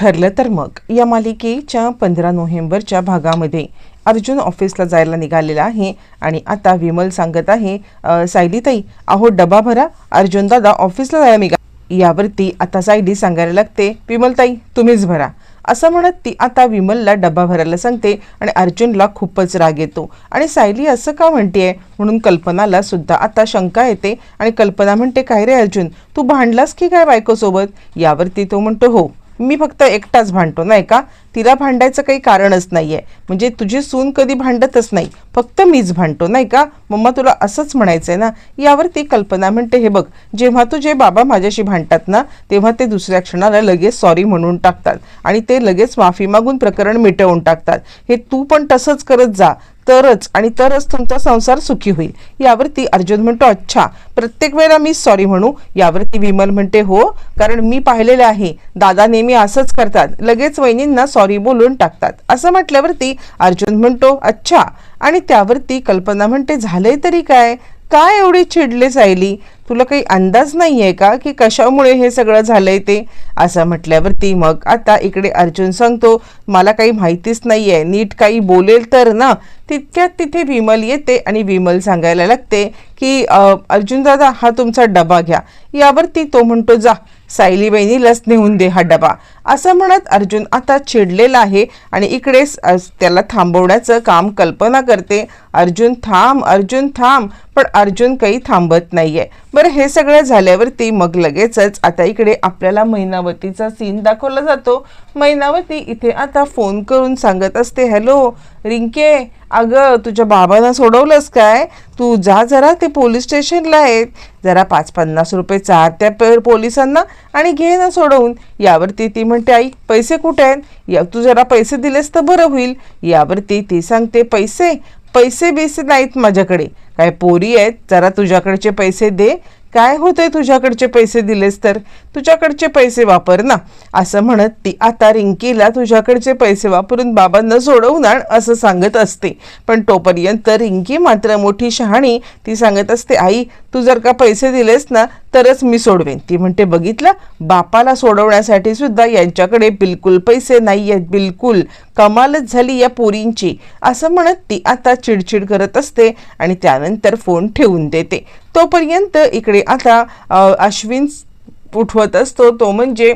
ठरलं तर मग. या मालिकेच्या पंधरा नोव्हेंबरच्या भागामध्ये अर्जुन ऑफिसला जायला निघालेला आहे आणि आता विमल सांगत आहे सायलीताई अहो डबा भरा अर्जुन दादा ऑफिसला जायला निघा. यावरती आता सायली सांगायला लागते विमलताई तुम्हीच भरा. असं म्हणत ती आता विमलला डबा भरायला सांगते आणि अर्जुनला खूपच राग येतो. आणि सायली असं का म्हणतेय? म्हणून कल्पनाला सुद्धा आता शंका येते आणि कल्पना म्हणते काय रे अर्जुन तू भांडलास की काय बायकोसोबत? यावरती तो म्हणतो हो मी फक्त एकटाच भांडतो नाही का? तिला भांडायचं काही कारणच नाही आहे म्हणजे तुझी सून कधी भांडतच नाही फक्त मीच भांडतो नाही का? मम्मा तुला असंच म्हणायचं आहे ना यावर ती कल्पना म्हणते हे बघ जेव्हा तुझे बाबा माझ्याशी भांडतात ना तेव्हा ते दुसऱ्या क्षणाला लगेच सॉरी म्हणून टाकतात आणि ते लगेच माफी मागून प्रकरण मिटवून टाकतात. हे तू पण तसंच करत जा तरच आणि तरच तुमचा संसार सुखी होईल. यावरती अर्जुन म्हणतो अच्छा प्रत्येक वेळेला मी सॉरी म्हणू. यावरती विमल म्हणते हो कारण मी पाहिलेलं आहे. दादा नेहमी असंच करतात. लगेच वहिनींना सॉरी बोलून टाकतात. असं म्हटल्यावरती अर्जुन म्हणतो अच्छा. आणि त्यावरती कल्पना म्हणते झालंय तरी काय? काय एवढी चिडले सायली? तुला काही अंदाज नाही आहे का की कशामुळे हे सगळं झालंय ते? असं म्हटल्यावरती मग आता इकडे अर्जुन सांगतो मला काही माहितीच नाही आहे नीट काही बोलेल तर ना? तितक्यात तिथे विमल येते आणि विमल सांगायला लागते की अर्जुन दादा हा तुमचा डबा घ्या. यावरती तो म्हणतो जा सायली बहिणीलाच नेऊन दे हा डबा. असं म्हणत अर्जुन आता चिडलेला आहे आणि इकडे त्याला थांबवण्याचं काम कल्पना करते. अर्जुन थांब अर्जुन थांब पण अर्जुन काही थांबत नाही आहे बरं हे सगळं झाल्यावरती मग लगेचच आता इकडे आपल्याला मैनावतीचा सीन दाखवला जातो. मैनावती इथे आता फोन करून सांगत असते हॅलो रिंके अगं तुझ्या बाबांना सोडवलंस काय? तू जा जरा ते पोलीस स्टेशनला आहेत. जरा पाच पन्नास रुपये चार त्या पोलिसांना आणि घे ना सोडवून. यावरती ती म्हणते आई पैसे कुठे आहेत? या तू जरा पैसे दिलेस तर बरं होईल. यावरती ती सांगते पैसे पैसे बिसे नाहीत माझ्याकडे. काय पोरी आहेत? जरा तुझ्याकडचे पैसे दे. काय होतंय तुझ्याकडचे पैसे दिलेस तर? तुझ्याकडचे पैसे वापर ना. असं म्हणत ती आता रिंकीला तुझ्याकडचे पैसे वापरून बाबांना सोडवून आण असं सांगत असते. पण तोपर्यंत रिंकी मात्र मोठी शहाणी ती सांगत असते आई तू जर का पैसे दिलेस ना तरच मी सोडवेन. ती म्हणते बघितलं? बापाला सोडवण्यासाठी सुद्धा यांच्याकडे बिलकुल पैसे नाही आहेत बिलकुल. कमालच झाली या पोरींची. असं म्हणत ती आता चिडचिड करत असते आणि त्यानंतर फोन ठेवून देते. तोपर्यंत इकडे आता अश्विन उठवत असतो तो म्हणजे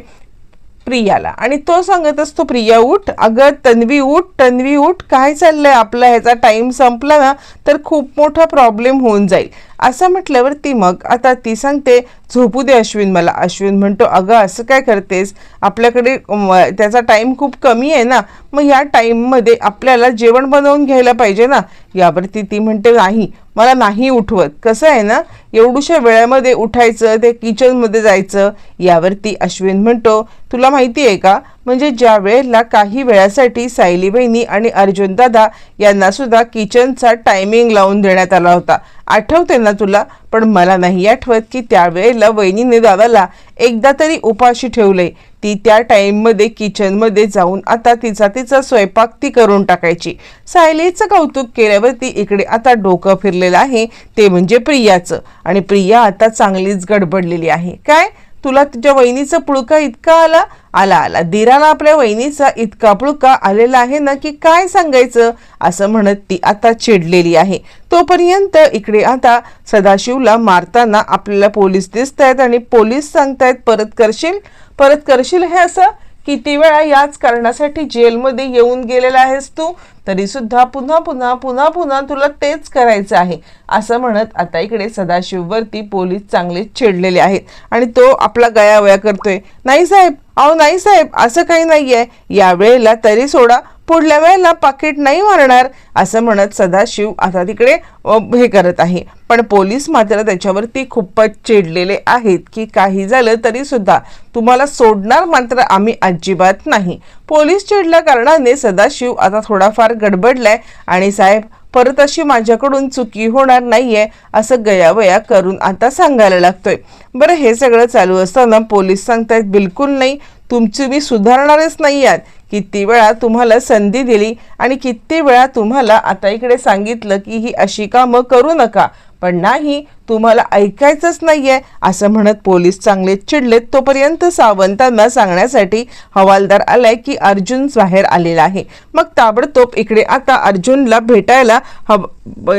प्रियाला. आणि तो सांगत असतो प्रिया उठ. अगं तन्वी उठ. तन्वी उठ. काय चाललंय? आपला ह्याचा टाईम संपला ना तर खूप मोठा प्रॉब्लेम होऊन जाईल. असं म्हटल्यावर ती मग आता ती सांगते झोपू दे अश्विन मला. अश्विन म्हणतो अगं असं काय करतेस? आपल्याकडे त्याचा टाईम खूप कमी आहे ना. मग या टाईममध्ये आपल्याला जेवण बनवून घ्यायला पाहिजे ना. यावरती ती म्हणते नाही मला नाही उठवत. कसं आहे ना एवढूशा वेळामध्ये उठायचं ते किचनमध्ये जायचं यावरती अश्विन म्हणतो तुला माहिती आहे का? म्हणजे ज्या वेळेला काही वेळासाठी सायली बहिणी आणि अर्जुन दादा यांना सुद्धा किचनचा टायमिंग लावून देण्यात आला होता. आठवते ना तुला? पण मला नाही आठवत की त्यावेळेला वहिनीने दादाला एकदा तरी उपाशी ठेवले ती त्या टाईममध्ये किचनमध्ये जाऊन आता तिचा तिचा स्वयंपाक ती करून टाकायची. सायलीचं कौतुक केल्यावरती इकडे आता डोकं फिरलेलं आहे ते म्हणजे प्रियाचं. आणि प्रिया आता चांगलीच गडबडलेली आहे. काय? तुला तुझ्या वहिनीचा पुळका इतका आला? आला आला. दिराला आपल्या वहिनीचा इतका पुळका आलेला आहे ना की काय सांगायचं? असं म्हणत ती आता चिडलेली आहे. तोपर्यंत इकडे आता सदाशिवला मारताना आपल्याला पोलीस दिसत आहेत आणि पोलीस सांगतायत परत करशील? परत करशील हे असं किती वेळा याच कारणासाठी जेलमध्ये येऊन गेलेला आहेस तू? तरी सुद्धा पुन्हा पुन्हा पुन्हा पुन्हा तुला तेच करायचं आहे. असं म्हणत आता इकडे सदाशिववरती पोलीस चांगले चिडलेले आहेत आणि तो आपला गयावया करतोय. नाही साहेब अहो नाही साहेब असं काही नाही या वेळेला तरी सोडा. पुढल्या वेळेला पाकिट नाही मारणार असं म्हणत सदाशिव आता तिकडे हे करत आहे. पण पोलीस मात्र त्याच्यावरती खूपच चिडलेले आहेत की काही झालं तरी सुद्धा तुम्हाला सोडणार मात्र आम्ही अजिबात नाही. पोलीस चिडल्या कारणाने सदाशिव आता थोडाफार गडबडलाय आणि साहेब परत अशी माझ्याकडून चुकी होणार नाहीये असं गयावया करून आता सांगायला लागतोय. बरं हे सगळं चालू असताना पोलीस सांगतायत बिलकुल नाही. तुमची मी सुधारणारच नाही आहात. किती वेळा तुम्हाला संधी दिली आणि किती वेळा तुम्हाला आता इकडे सांगितलं की ही अशी कामं करू नका. पण नाही तुम्हाला ऐकायचंच नाही आहे असं म्हणत पोलीस चांगले चिडलेत. तोपर्यंत सावंतांना सांगण्यासाठी हवालदार आलाय की अर्जुन बाहेर आलेला आहे. मग ताबडतोब इकडे आता अर्जुनला भेटायला हव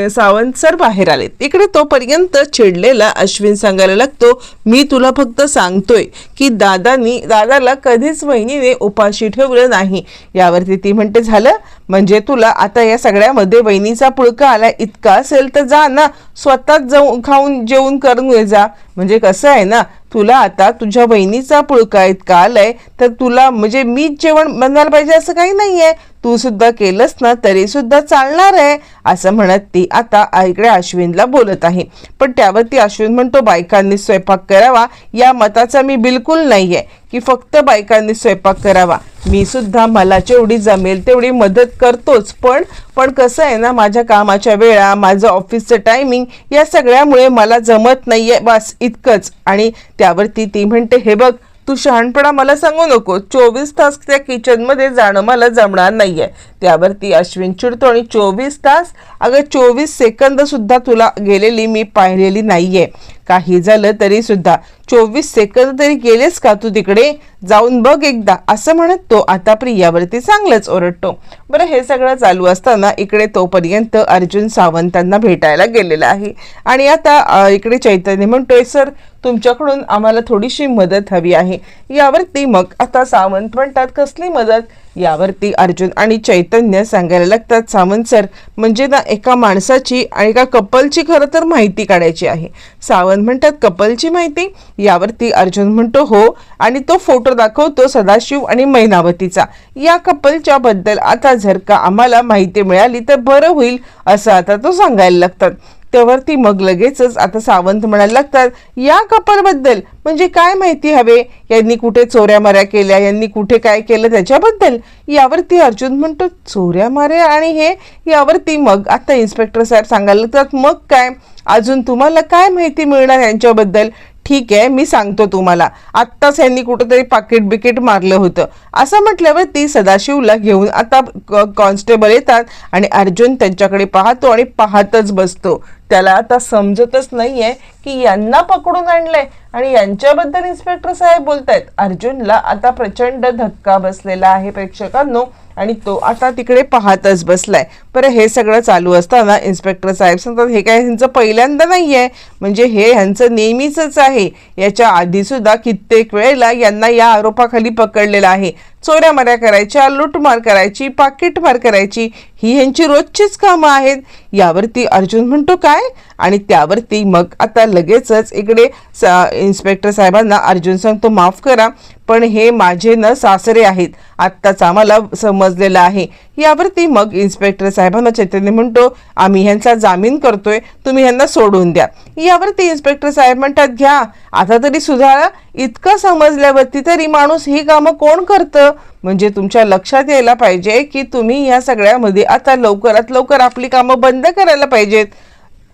सावंत सर बाहेर आले इकडे तोपर्यंत चिडलेला अश्विन सांगायला लागतो मी तुला फक्त सांगतोय की दादानी दादाला कधीच वहिनीने उपाशी ठेवलं नाही. यावरती ती म्हणते झालं? म्हणजे तुला आता या सगळ्यामध्ये वहिनीचा पुळका आला इतका असेल तर जा ना स्वतःच जाऊन खाऊन जेवून करून ये जा. म्हणजे कसं आहे ना तुला आता तुझ्या बहिणीचा पुळका इतका आलाय तर तुला म्हणजे मीच जेवण बनवायला पाहिजे असं काही नाहीये. तू सुद्धा केलंस ना तरी सुद्धा चालणार आहे असं म्हणत ती आता इकडे अश्विनला बोलत आहे. पण त्यावरती अश्विन म्हणतो बायकांनी स्वयंपाक करावा या मताचा मी बिलकुल नाहीये की फक्त बायकांनी स्वयंपाक करावा. मी सुद्धा मला जेवढी जमेल तेवढी मदत करतोच पण पण कसं आहे ना माझ्या कामाच्या वेळा माझं ऑफिसचं टायमिंग या सगळ्यामुळे मला जमत नाही आहे बस इतकंच. आणि त्यावरती ती म्हणते हे बघ तू शहाणपणा मला सांगू नको. चोवीस तास त्या किचनमध्ये जाणं मला जमणार नाहीये. त्यावरती अश्विन चिडतो आणि चोवीस तास अगं चोवीस सेकंद सुद्धा तुला गेलेली मी पाहिलेली नाहीये. काही झालं तरी सुद्धा. चोवीस सेकंद तरी गेलेस का तू तिकडे? जाऊन बघ एकदा असं म्हणत तो आता प्रियावरती चांगलंच ओरडतो. बरं हे सगळं चालू असताना इकडे तोपर्यंत अर्जुन सावंतांना भेटायला गेलेला आहे. आणि आता इकडे चैतन्य म्हणतोय सर तुमच्याकडून आम्हाला थोडीशी मदत हवी आहे. यावरती मग आता सावंत म्हणतात कसली मदत? यावरती अर्जुन आणि चैतन्य सांगायला लागतात सावंत सर म्हणजे ना एका माणसाची आणि एका कपलची खरं तर माहिती काढायची आहे. सावंत म्हणतात कपलची माहिती? यावरती अर्जुन म्हणतो हो. आणि तो फोटो दाखवतो सदाशिव आणि मैनावतीचा. या कपलच्या बद्दल आता जर का आम्हाला माहिती मिळाली तर बरं होईल असं आता तो सांगायला लागतात. त्यावरती मग लगेचच आता सावंत म्हणायला लागतात या कपलबद्दल म्हणजे काय माहिती हवे? यांनी कुठे चोऱ्या माऱ्या केल्या? यांनी कुठे काय केलं त्याच्याबद्दल? यावरती अर्जुन म्हणतो चोऱ्या माऱ्या आणि हे यावरती मग आता इन्स्पेक्टर साहेब सांगायला लागतात मग काय? अजून तुम्हाला काय माहिती मिळणार यांच्याबद्दल? ठीक आहे मी सांगतो तुम्हाला. आत्ताच यांनी कुठंतरी पाकिट बिकिट मारलं होतं. असं म्हटल्यावर ती सदाशिवला घेऊन आता कॉन्स्टेबल येतात आणि अर्जुन त्यांच्याकडे पाहतो आणि पाहतच बसतो. त्याला आता समजतच नाहीये की यांना पकडून आणलंय आणि यांच्याबद्दल इन्स्पेक्टर साहेब बोलतायत. अर्जुनला आता प्रचंड धक्का बसलेला आहे प्रेक्षकांनो. आणि तो आता तिकडे पाहतच बसलाय. पर हे सगळं चालू असताना इन्स्पेक्टर साहेब सांगतात हे काय ह्यांचं पहिल्यांदा नाही आहे म्हणजे हे ह्यांचं नेहमीच आहे. याच्या आधी सुद्धा कित्येक वेळेला यांना या आरोपाखाली पकडलेलं आहे. चोऱ्या मऱ्या करायच्या लूटमार करायची पाकिटमार करायची ही ह्यांची रोजचीच कामं आहेत. यावरती अर्जुन म्हणतो काय? आणि त्यावरती मग आता लगेचच इकडे सा- इन्स्पेक्टर साहेबांना अर्जुन सांगतो माफ करा पण हे माझे न सासरे आहेत. आत्ताच आम्हाला समजलेलं आहे. यावरती मग इन्स्पेक्टर साहेबांना चैतन्य म्हणतो आम्ही ह्यांचा जामीन करतोय तुम्ही ह्यांना सोडून द्या. यावरती इन्स्पेक्टर साहेब म्हणतात घ्या आता तरी सुधारा इतकं समजल्यावरती तरी माणूस ही कामं कोण करतं? म्हणजे तुमच्या लक्षात यायला पाहिजे की तुम्ही या सगळ्यामध्ये आता लवकरात लवकर आपली कामं बंद करायला पाहिजेत.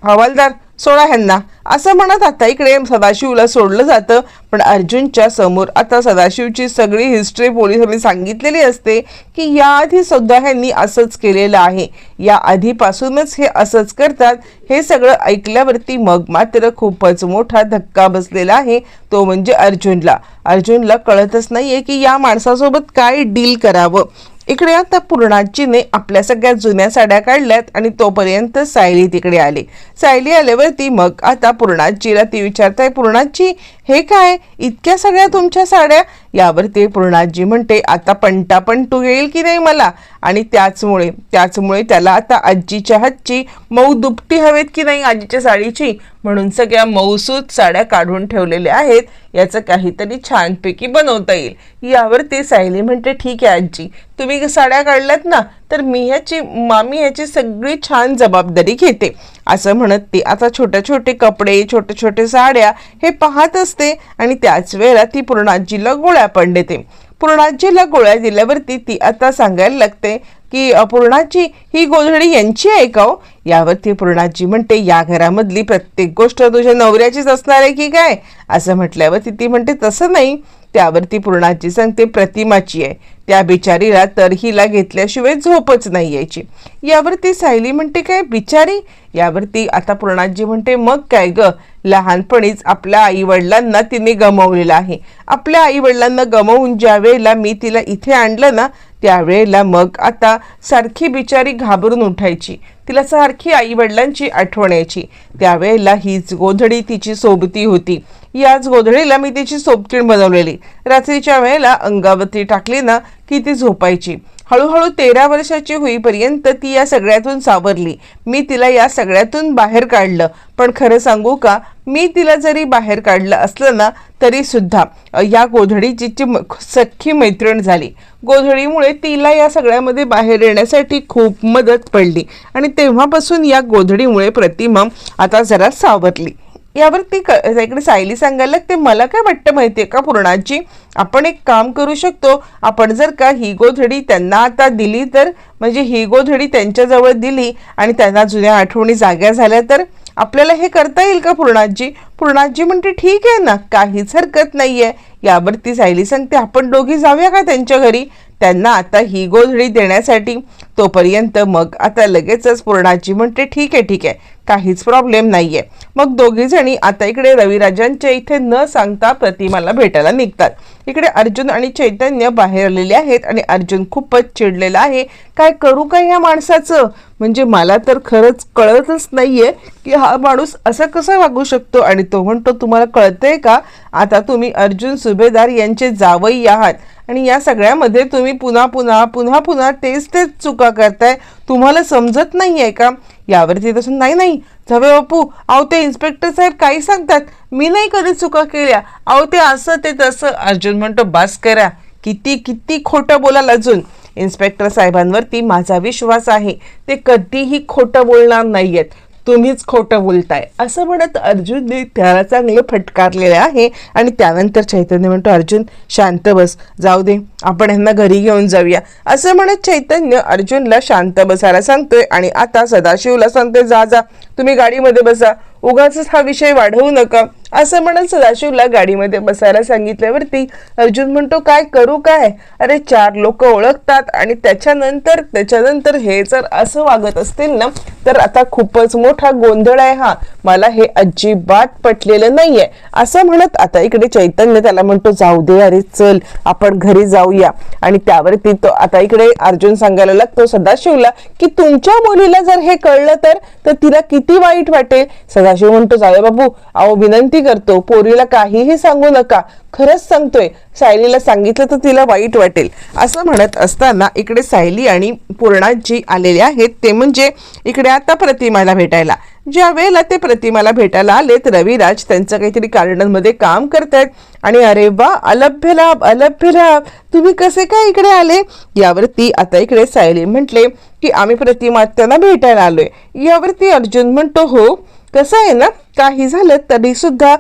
हवालदार सोडा ह्यांना. असं म्हणत आता इकडे सदाशिवला सोडलं जातं पण अर्जुनच्या समोर आता सदाशिवची सगळी हिस्ट्री पोलिसांनी सांगितलेली असते की याआधी सुद्धा ह्यांनी असंच केलेलं आहे. या आधीपासूनच हे असंच करतात. हे सगळं ऐकल्यावरती मग मात्र खूपच मोठा धक्का बसलेला आहे तो म्हणजे अर्जुनला. अर्जुनला कळतच नाहीये की या माणसासोबत काय डील करावं? इकडे आता पूर्णाजीने आपल्या सगळ्या जुन्या साड्या काढल्यात आणि तोपर्यंत सायली तिकडे आली. सायली आल्यावरती मग आता पूर्णाजीला ती विचारताय पूर्णाजी हे काय? इतक्या सगळ्या तुमच्या साड्या? यावरती पूर्णाजी म्हणते आता पंटा पण येईल की नाही मला? आणि त्याचमुळे त्याचमुळे त्याला आता आजीच्या हातची मऊ दुपटी हवेत की नाही आजीच्या साडीची? म्हणून सगळ्या मऊसूत साड्या काढून ठेवलेल्या आहेत. याचं काहीतरी छानपैकी बनवता येईल. यावरती सायली म्हणते ठीक आहे आजी तुम्ही साड्या काढल्यात ना तर मी ह्याची मामी ह्याची सगळी छान जबाबदारी घेते. असं म्हणत ती आता छोटे छोटे कपडे छोटे छोटे साड्या हे पाहत असते आणि त्याच वेळेला ती पूर्ण आजीला गोळ्या पण देते. पूर्णाजीला गोळ्या दिल्यावरती ती आता सांगायला लागते की पूर्णाजी ही गोधडी यांची आहे का हो? यावरती पूर्णाजी म्हणते या घरामधली प्रत्येक गोष्ट तुझ्या नवऱ्याचीच असणार आहे की काय? असं म्हटल्यावरती ती म्हणते तसं नाही. त्यावरती पूर्णाची सांगते प्रतिमाची आहे. त्या बिचारीला तर हिला घेतल्याशिवाय झोपच नाही यायची. यावरती सायली म्हणते काय बिचारी? यावरती आता पूर्णाजी म्हणते मग काय ग? लहानपणीच आपल्या आई वडिलांना तिने गमावलेलं आहे. आपल्या आई वडिलांना गमावून ज्या वेळेला मी तिला इथे आणलं ना त्यावेळेला मग आता सारखी बिचारी घाबरून उठायची. तिला सारखी आई वडिलांची आठवण यायची. त्यावेळेला हीच गोधडी तिची सोबती होती. याच गोधडीला मी तिची सोबतीण बनवलेली. रात्रीच्या वेळेला अंगावरती टाकली ना की ती झोपायची. हळूहळू तेरा वर्षाची होईपर्यंत ती या सगळ्यातून सावरली. मी तिला या सगळ्यातून बाहेर काढलं. पण खरं सांगू का मी तिला जरी बाहेर काढलं असलं ना तरी सुद्धा या गोधडीची ची म- सख्खी मैत्रीण झाली. गोधडीमुळे तिला या सगळ्यामध्ये बाहेर येण्यासाठी खूप मदत पडली आणि तेव्हापासून या गोधडीमुळे प्रतिमा आता जरा सावरली. यावर ती इकडे सायली सांगायला ते मला काय वाटतं माहितीये का पूर्णाची आपण एक काम करू शकतो आपण जर का ही गोधडी त्यांना आता दिली तर म्हणजे ही गोधडी त्यांच्याजवळ दिली आणि त्यांना जुन्या आठवणी जाग्या झाल्या तर आपल्याला हे करता येईल का पूर्णाजी? पूर्णाजी म्हणते ठीक आहे ना काहीच हरकत नाहीये. यावरती सायली सांगते आपण दोघी जाऊया का त्यांच्या घरी? त्यांना आता ही गोधडी देण्यासाठी. तोपर्यंत मग आता लगेचच पूर्णाजी म्हणते ठीक आहे ठीक आहे काहीच प्रॉब्लेम नाहीये. मग दोघी जणी आता इकडे रविराजांच्या इथे न सांगता प्रतिमाला भेटायला निघतात. इकडे अर्जुन आणि चैतन्य बाहेर आलेले आहेत आणि अर्जुन खूपच चिडलेला आहे. काय करू काय या माणसाचं? म्हणजे मला तर खरंच कळतच नाहीये की हा माणूस असं कसं वागू शकतो? आणि तो म्हणतो तुम्हाला कळतंय का? आता तुम्ही अर्जुन सुभेदार यांचे जावई आहात. आणि या सगळ्यामध्ये तुम्ही पुन्हा पुन्हा पुन्हा पुन्हा तेच तेच चुका करताय. तुम्हाला समजत नाही आहे का? यावरती तसं नाही नाही. झवे बापू अहो ते इन्स्पेक्टर साहेब काही सांगतात. मी नाही कधी चुका केल्या. अहो ते असं ते तसं. अर्जुन म्हणतो बास करा. किती किती खोटं बोलाल अजून? इन्स्पेक्टर साहेबांवरती माझा विश्वास आहे. ते कधीही खोटं बोलणार नाहीयेत. तुम्हीच खोटं बोलताय. असं म्हणत अर्जुनने त्याला चांगलं फटकारलेलं आहे आणि त्यानंतर चैतन्य म्हणतो अर्जुन शांत बस. जाऊ दे. आपण यांना घरी घेऊन जाऊया. असं म्हणत चैतन्य अर्जुनला शांत बसायला सांगतोय आणि आता सदाशिवला सांगतोय जा जा. तुम्ही गाडीमध्ये बसा. उगाच हा विषय वाढवू नका. असं म्हणत सदाशिवला गाडीमध्ये बसायला सांगितल्यावरती अर्जुन म्हणतो काय करू काय? अरे चार लोक ओळखतात आणि त्याच्यानंतर त्याच्यानंतर हे जर असं वागत असतील ना तर आता खूपच मोठा गोंधळ आहे हा. मला हे अजिबात पटलेलं नाहीये. असं म्हणत आता इकडे चैतन्य त्याला म्हणतो जाऊ दे अरे चल आपण घरी जाऊया. आणि त्यावरती तो आता इकडे अर्जुन सांगायला लागतो सदाशिवला की तुमच्या मुलीला जर हे कळलं तर तर तिला किती वाईट वाटेल. सदाशिव म्हणतो जाऊ बाबू अहो विनंती करतो. पोरीला काहीही सांगू नका. खरंच सांगतोय. सायलीला सांगितलं तर तिला वाईट वाटेल. असं म्हणत असताना इकडे सायली आणि पूर्णाजी आलेले आहेत ते म्हणजे इकडे आता प्रतिमाला भेटायला. ज्या वेळेला ते प्रतिमाला भेटायला आलेत रविराज त्यांचं काहीतरी गार्डनमध्ये काम करतायत. आणि अरे वा अलभ्य लाभ अलभ्य लाभ. तुम्ही कसे काय इकडे आले? यावरती आता इकडे सायली म्हटले की आम्ही प्रतिमा त्यांना भेटायला आलोय. यावरती अर्जुन म्हणतो हो कसं आहे ना काही झालं तरी सुद्धा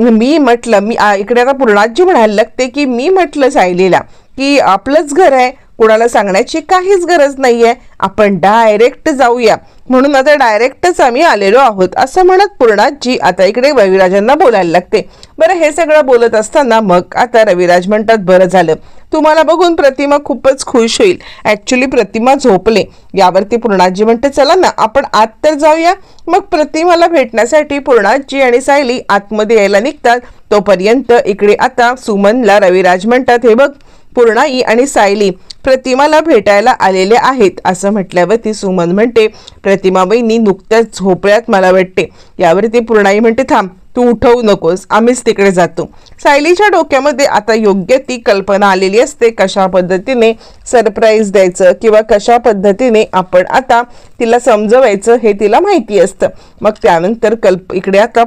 मी म्हटलं मी इकडे आता पूर्णाजी म्हणायला लागते की मी म्हटलं सायलीला की आपलंच घर आहे कोणाला सांगण्याची काहीच गरज नाहीये. आपण डायरेक्ट जाऊया. म्हणून आता डायरेक्टच आम्ही आलेलो आहोत असं म्हणत पूर्णाजी आता इकडे रविराजांना बोलायला लागते. बरं हे सगळं बोलत असताना मग आता रविराज म्हणतात बरं झालं. तुम्हाला बघून प्रतिमा खूपच खुश होईल. ऍक्च्युली प्रतिमा झोपले. यावरती पूर्णाजी म्हणते चला ना आपण आत तर जाऊया. मग प्रतिमाला भेटण्यासाठी पूर्णाजी आणि सायली आतमध्ये यायला निघतात. तोपर्यंत इकडे आता सुमनला रविराज म्हणतात हे बघ पूर्णाई आणि सायली प्रतिमाला भेटायला आलेले आहेत असं म्हटल्यावरती सुमन म्हणते प्रतिमा नुकत्याच झोपळ्यात मला वाटते. यावरती पूर्णाई म्हणते थांब तू उठवू नकोस आम्हीच तिकडे जातो. सायलीच्या डोक्यामध्ये आता योग्य ती कल्पना आलेली असते कशा पद्धतीने सरप्राईज द्यायचं किंवा कशा पद्धतीने आपण आता तिला समजवायचं हे तिला माहिती असतं. मग त्यानंतर कल्प इकडे आता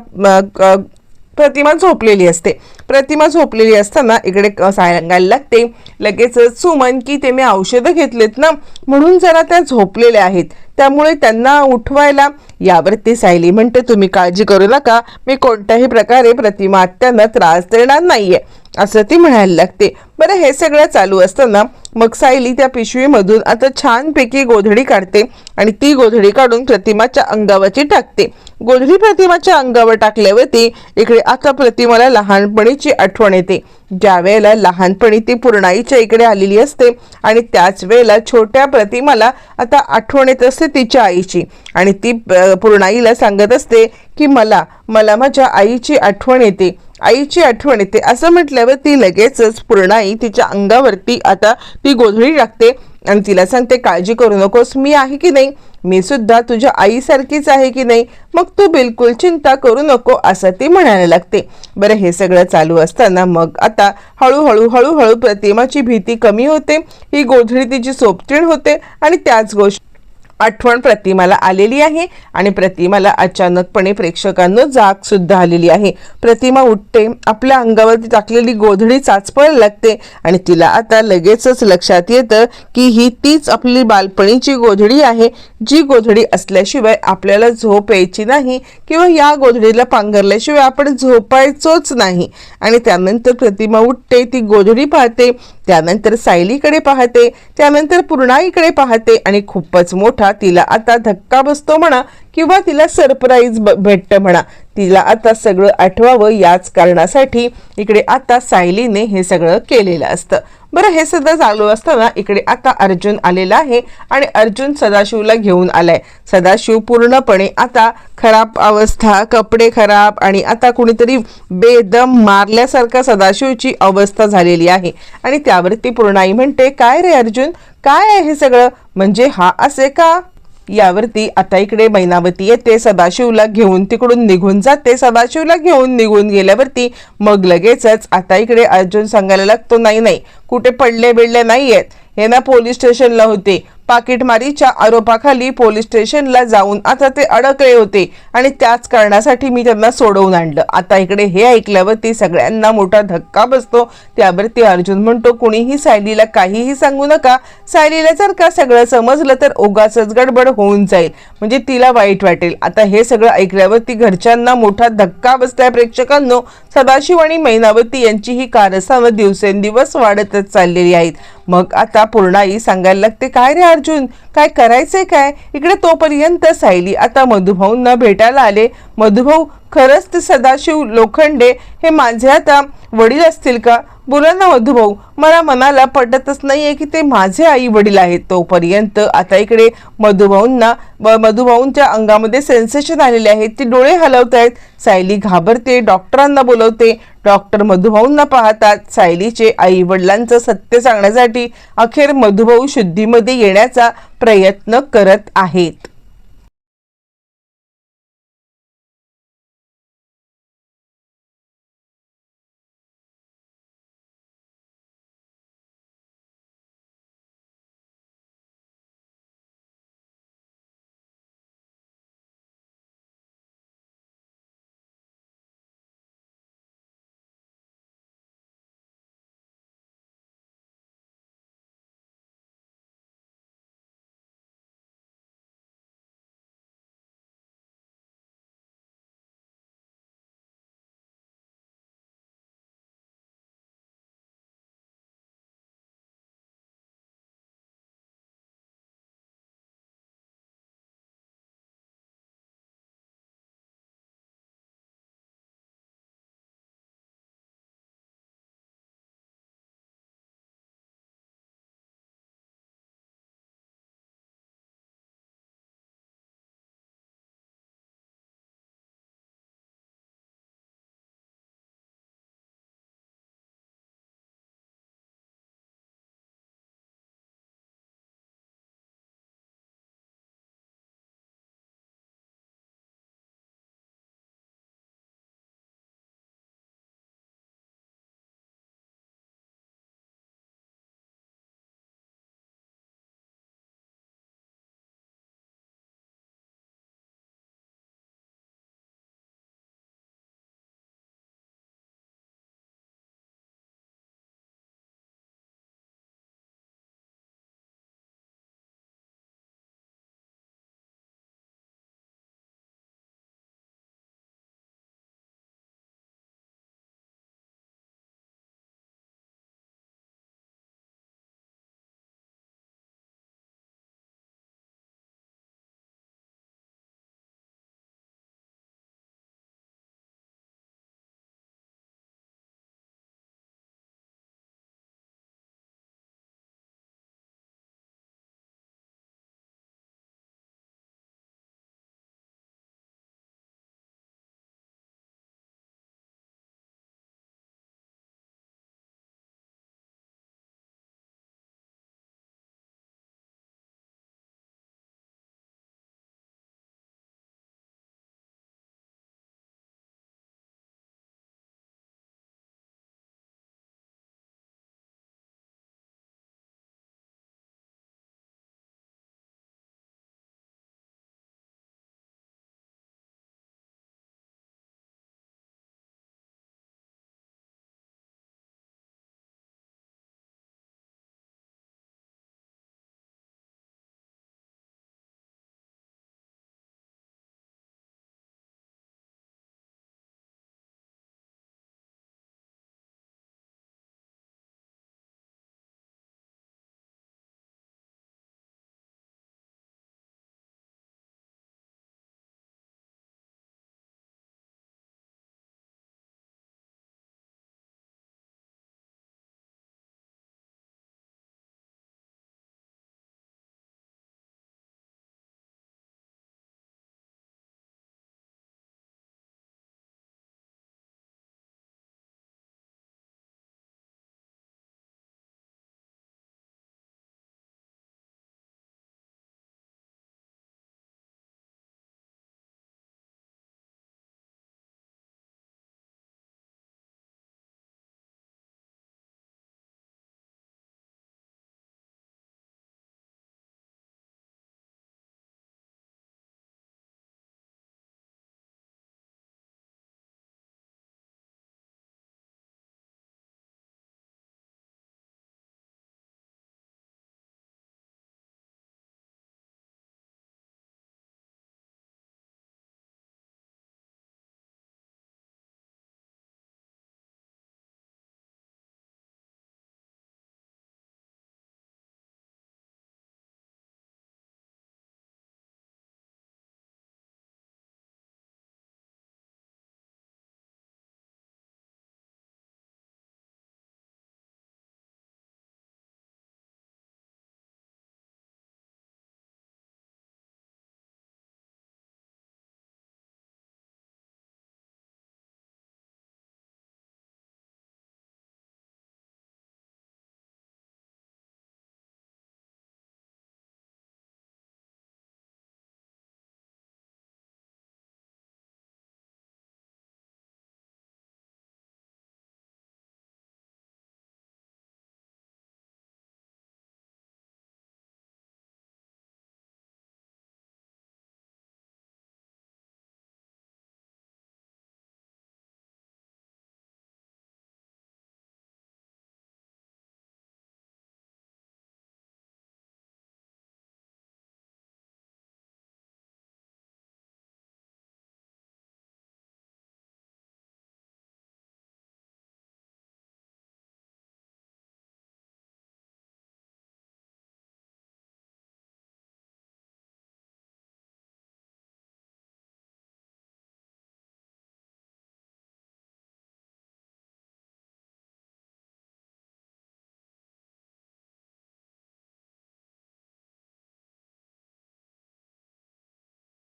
प्रतिमा झोपलेली असते. प्रतिमा झोपलेली असताना इकडे क- सांगायला लागते लगेच सुमन की ते मी औषधं घेतलेत ना म्हणून जरा त्या झोपलेल्या आहेत. त्यामुळे त्यांना उठवायला यावरती सायली म्हणते तुम्ही काळजी करू नका मी कोणत्याही प्रकारे प्रतिमा आत्यांना त्रास देणार नाहीये. असं ती म्हणायला लागते. बरं हे सगळं चालू असताना मग सायली त्या पिशवीमधून आता छानपैकी गोधडी काढते आणि ती गोधडी काढून प्रतिमाच्या अंगावरची टाकते. गोधडी प्रतिमाच्या अंगावर टाकल्यावरती इकडे आता प्रतिमाला लहानपणीची आठवण येते. ज्या वेळेला लहानपणी ती पूर्णाईच्या इकडे आलेली असते आणि त्याच वेळेला छोट्या प्रतिमाला आता आठवण येत असते तिच्या आईची. आणि ती अ, पूर्णाईला सांगत असते की मला मला माझ्या आईची आठवण येते. आईची आठवण येते. असं म्हटल्यावर ती लगेचच पूर्णाई तिच्या अंगावरती आता ती गोधडी टाकते आणि तिला सांगते काळजी करू नकोस मी आहे की नाही? मी सुद्धा तुझ्या आईसारखीच आहे की नाही? मग तू बिलकुल चिंता करू नको असं ती म्हणायला लागते. बरं हे सगळं चालू असताना मग आता हळूहळू हळूहळू प्रतिमाची भीती कमी होते. ही गोधडी तिची सोबतीण होते आणि त्याच गोष्टी आठवण प्रतिमाला आलेली आहे आणि प्रतिमाला अचानकपणे प्रेक्षकांना जाग सुद्धा आलेली आहे. प्रतिमा उठते आपल्या अंगावरती टाकलेली गोधडी चाचपळ लागते आणि तिला आता लगेचच लक्षात येतं की ही तीच आपली बालपणीची गोधडी आहे जी गोधडी असल्याशिवाय आपल्याला झोप यायची नाही किंवा या गोधडीला पांघरल्याशिवाय आपण झोपायचोच नाही. आणि त्यानंतर प्रतिमा उठते ती गोधडी पाहते त्यानंतर सायलीकडे पाहते त्यानंतर पूर्णाईकडे पाहते आणि खूपच मोठा तिला आता धक्का बसतो म्हणा किंवा तिला सरप्राईज भेटतं म्हणा. तिला आता सगळं आठवावं याच कारणासाठी इकडे आता सायलीने हे सगळं केलेलं असतं. बरं हे सध्या चालू असताना इकडे आता अर्जुन आलेला आहे आणि अर्जुन सदाशिवला घेऊन आलाय. सदाशिव पूर्णपणे आता खराब अवस्था कपडे खराब आणि आता कुणीतरी बेदम मारल्यासारखा सदाशिवची अवस्था झालेली आहे. आणि त्यावरती पूर्णाई म्हणते काय रे अर्जुन? काय आहे हे सगळं? म्हणजे हा असे का? यावरती आता इकडे मैनावती येते सदाशिवला घेऊन तिकडून निघून जाते सदाशिवला घेऊन निघून गेल्यावरती मग लगेचच आता इकडे अर्जुन सांगायला लागतो नाही नाही कुठे पडले बिडले नाही आहेत हे ना पोलीस स्टेशनला होते. पाकिटमारीच्या आरोपाखाली पोलीस स्टेशनला जाऊन आता ते अडकले होते आणि त्याच कारणासाठी मी त्यांना सोडवून आणलं. आता इकडे हे ऐकल्यावरती सगळ्यांना मोठा धक्का बसतो. त्यावरती अर्जुन म्हणतो कुणीही सायलीला काहीही सांगू नका. सायलीला जर का सगळं समजलं तर ओगाच गडबड होऊन जाईल. म्हणजे तिला वाईट वाटेल. आता हे सगळं ऐकल्यावरती घरच्यांना मोठा धक्का बसलाय प्रेक्षकांनो. सदाशिव आणि मैनावती यांची ही कारस्थानं दिवसेंदिवस वाढतच चाललेली आहेत. मग आता पूर्णाई सांगायला लागते काय रे अर्जुन? काय करायचंय काय? इकडे तोपर्यंत सायली आता मधुभाऊंना भेटायला आले. मधुभाऊ खरंच ते सदाशिव लोखंडे हे माझे आता वडील असतील का? बोला ना मधुभाऊ मला मनाला पटतच नाहीये की ते माझे आई वडील आहेत तोपर्यंत. आता इकडे मधुभाऊंना व मधुभाऊंच्या अंगामध्ये सेन्सेशन आलेले आहेत. ते डोळे हलवत आहेत सायली घाबरते डॉक्टरांना बोलवते. डॉक्टर मधुभाऊंना पाहतात. सायलीचे आई वडिलांचं सत्य सांगण्यासाठी अखेर मधुभाऊ शुद्धीमध्ये येण्याचा प्रयत्न करत आहेत.